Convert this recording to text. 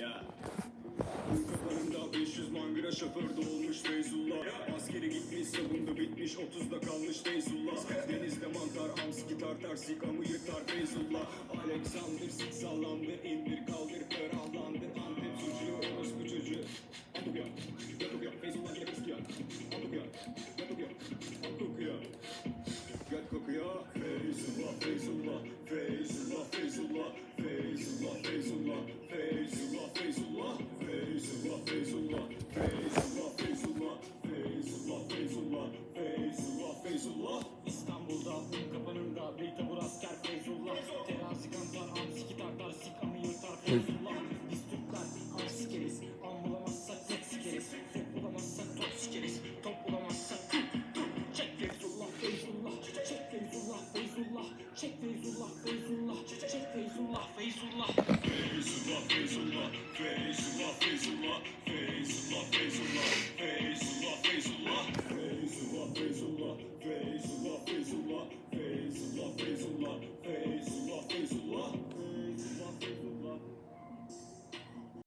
Ya. Kafalarında 500 mangıra şoför dolmuş Feyzullah. Askeri gitmiş sabunda bitmiş 30'da kalmış Feyzullah. Denizde mantar hamski tartar sikamı yırtar Feyzullah. Alexander sik sallandır indir kaldır Feyzullah. İstanbul'da kapanında bir tabur asker Feyzullah. Terazi kantar hamsi tartar sik amı yırtar Feyzullah. Biz Türkler ham sikeriz. Am bulamazsak tek sikeriz. Top bulamazsak top sikeriz. Top bulamazsak tut tut Çek Feyzullah. Feyzullah Çek Feyzullah. Feyzullah Çek Feyzullah. Feyzullah Çek Feyzullah, Feyzullah,